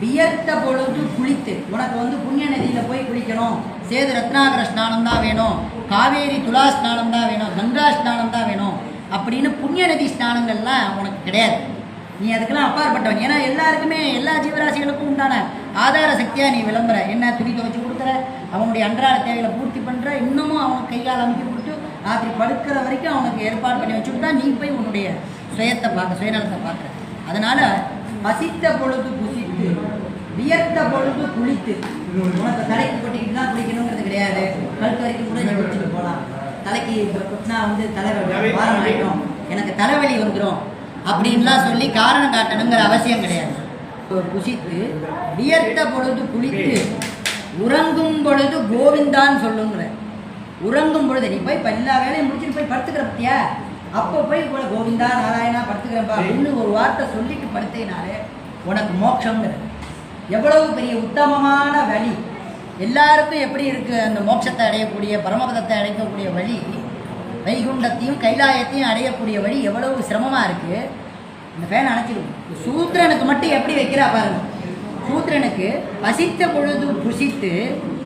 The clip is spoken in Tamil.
வியர்த்த பொழுது குளித்து உனக்கு வந்து புண்ணிய நதியில் போய் குளிக்கணும். சேது ரத்னாகர ஸ்நானம் தான் வேணும். காவேரி துலா ஸ்நானம் தான் வேணும். கங்கா ஸ்நானம் தான் வேணும். அப்படின்னு புண்ணிய நதி ஸ்நானங்கள்லாம் உனக்கு கிடையாது. நீ அதுக்கெல்லாம் அப்பாற்பட்டவன். ஏன்னா எல்லாருக்குமே எல்லா ஜீவராசிகளுக்கும் உண்டான ஆதார சக்தியாக நீ விளம்புற. என்ன துணி துவைச்சு கொடுக்குற அவனுடைய அன்றாட தேவைகளை பூர்த்தி பண்ணுற இன்னமும் அவன் கையால் அமைக்க கொடுத்து ராத்திரி படுக்கிற வரைக்கும் அவனுக்கு ஏற்பாடு பண்ணி வச்சுட்டு தான் நீ போய் உன்னுடைய சுயத்தை பார்க்க சுயநலத்தை பார்க்குற. அதனால் பசித்த பொழுது புசித்து வியர்த்த பொழுது குளித்து. உனக்கு தலைக்கு கொட்டிக்கிட்டு தான் குளிக்கணுங்கிறது கிடையாது. கழுத்து வரைக்கும் கூட நீ குளிச்சுட்டு போகலாம் தலைக்கு கொட்டினா வந்து தலைவலி வாரம் ஆகிடும் எனக்கு தலைவலி வந்துடும் அப்படின்லாம் சொல்லி காரணம் காட்டணுங்கிற அவசியம் கிடையாது. புசித்து வியர்த்த பொழுது குளித்து உறங்கும் பொழுது கோவிந்தான்னு சொல்லுங்கிற. உறங்கும் பொழுது நீ போய் எல்லா வேலையும் முடிச்சுட்டு போய் படுத்துக்கிற பத்தியா? அப்போ போய் கூட கோவிந்தா நாராயணா படுத்துக்கிறப்பா அப்படின்னு வார்த்தை சொல்லிட்டு படுத்தினாலே உனக்கு மோட்சங்கிறது எவ்வளவு பெரிய உத்தமமான வழி. எல்லாருக்கும் எப்படி இருக்குது அந்த மோட்சத்தை அடையக்கூடிய பரமபதத்தை அடைக்கக்கூடிய வழி? வைகுண்டத்தையும் கைலாயத்தையும் அடையக்கூடிய வழி எவ்வளவு சிரமமாக இருக்குது இந்த ஃபேன் அணைச்சிடும் சூத்திரனுக்கு மட்டும் எப்படி வைக்கிறா பாருங்க. சூத்திரனுக்கு பசித்த பொழுது புசித்து